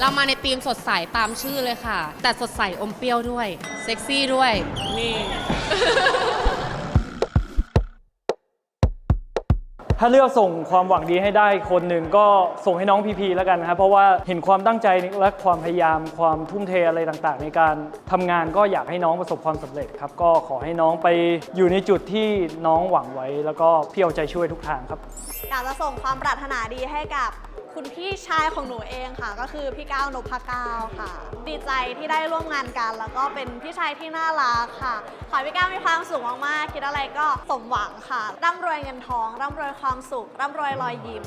เรามาในธีมสดใสตามชื่อเลยค่ะ แต่สดใสอมเปรี้ยวด้วย เซ็กซี่ด้วย นี่ ถ้าเลือกส่งความหวังดีให้ได้คนหนึ่งก็ส่งให้น้องพีพีแล้วกันนะครับเพราะว่าเห็นความตั้งใจและความพยายามความทุ่มเทอะไรต่างๆ ในการทำงานก็อยากให้น้องประสบความสำเร็จครับ ก็ขอให้น้องไปอยู่ในจุดที่น้องหวังไว้ แล้วก็พี่เอาใจช่วยทุกทางครับอยากจะส่งความปรารถนาดีให้กับ คุณพี่ชายของหนูเองค่ะ ก็คือพี่ก้าวนพก้าวค่ะ ดีใจที่ได้ร่วมงานกัน แล้วก็เป็นพี่ชายที่น่ารักค่ะ ขอให้พี่ก้าวมีความสุขมากๆคิดอะไรก็สมหวังค่ะ ร่ำรวยเงินทอง ร่ำรวยความสุข ร่ำรวยรอยยิ้ม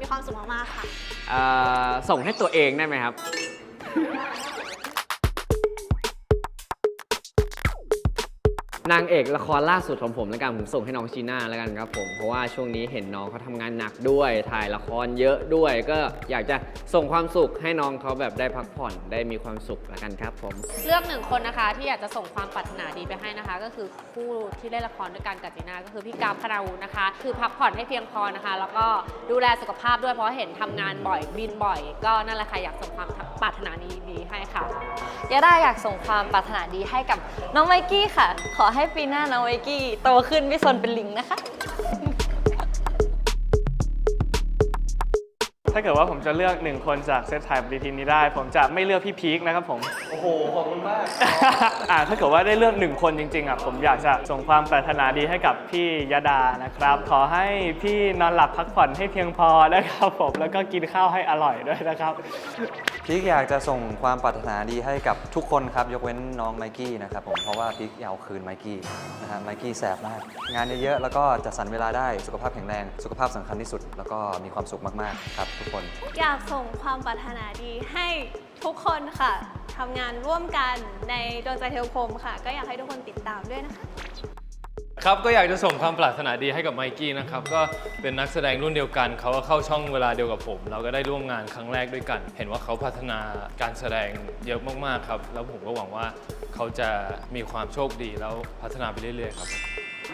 มีความสุขมากๆค่ะส่งให้ตัวเองได้ไหมครับ นางเอกละครล่าสุดของผมแล้วกันผมส่งให้น้องจีน่าแล้วกันครับผมเพราะว่าช่วงนี้เห็นน้องเขาทำงานหนักด้วยถ่ายละครเยอะด้วย ก็อยากจะส่งความสุขให้น้องเขาแบบได้พักผ่อนได้มีความสุขแล้วกันครับผม เลือกหนึ่งคนนะคะที่อยากจะส่งความปรารถนาดีไปให้นะคะ ก็คือคู่ที่เล่นละครด้วยกันกับจีน่าก็คือพี่กามคณาวุฒินะคะ คือพักผ่อนให้เพียงพอนะคะ แล้วก็ดูแลสุขภาพด้วยเพราะเห็นทำงานบ่อยบินบ่อย ก็นั่นแหละค่ะอยากส่งความปรารถนาดีๆให้ค่ะยาด้าอยากส่งความปรารถนาดีให้กับน้องไมกี้ค่ะ ขอให้ให้ปีหน้าน้องไอกี้โตขึ้นไม่สนเป็นลิงนะคะ ถ้าเกิดว่าผมจะเลือกหนึ่งคนจากเซตถ่ายปฏิทินนี้ได้ ผมจะไม่เลือกพี่พีคนะครับผม โอ้โห ขอบคุณมาก อ่าถ้าเกิดว่าได้เลือกหนึ่งคนจริงๆอะผมอยากจะส่งความปรารถนาดีให้กับพี่ยดานะครับ ขอให้พี่นอนหลับพักผ่อนให้เพียงพอนะครับผม แล้วก็กินข้าวให้อร่อยด้วยนะครับ พีคอยากจะส่งความปรารถนาดีให้กับทุกคนครับ ยกเว้นน้องไมกี้นะครับผม เพราะว่าพีคอยากเอาคืนไมกี้นะฮะ ไมกี้แสบมาก งานเยอะๆ แล้วก็จัดสรรเวลาได้ สุขภาพแข็งแรง สุขภาพสำคัญที่สุด แล้วก็มีความสุขมากๆ ครับทุกคน อยากส่งความปรารถนาดีให้ทุกคนค่ะทำงานร่วมกันในดวงใจเทลคมค่ะ ก็อยากให้ทุกคนติดตามด้วยนะคะ ครับก็อยากจะส่งความปรารถนาดีให้กับไมกี้นะครับก็เป็นนักแสดงรุ่นเดียวกัน เขาก็เข้าช่องเวลาเดียวกับผม เราก็ได้ร่วมงานครั้งแรกด้วยกัน เห็นว่าเขาพัฒนาการแสดงเยอะมากๆครับ แล้วผมก็หวังว่าเขาจะมีความโชคดีแล้วพัฒนาไปเรื่อยๆครับ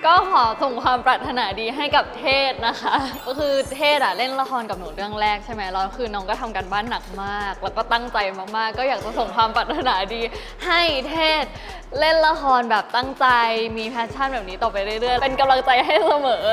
ก็ขอส่งความปรารถนาดีให้กับเทศนะคะ ก็คือเทศอะเล่นละครกับหนูเรื่องแรกใช่ไหมแล้วคือน้องก็ทำกันบ้านหนักมาก แล้วก็ตั้งใจมากๆ ก็อยากจะส่งความปรารถนาดี ให้เทศเล่นละครแบบตั้งใจมีแพชชั่นแบบนี้ต่อไปเรื่อยๆ เป็นกำลังใจให้เสมอ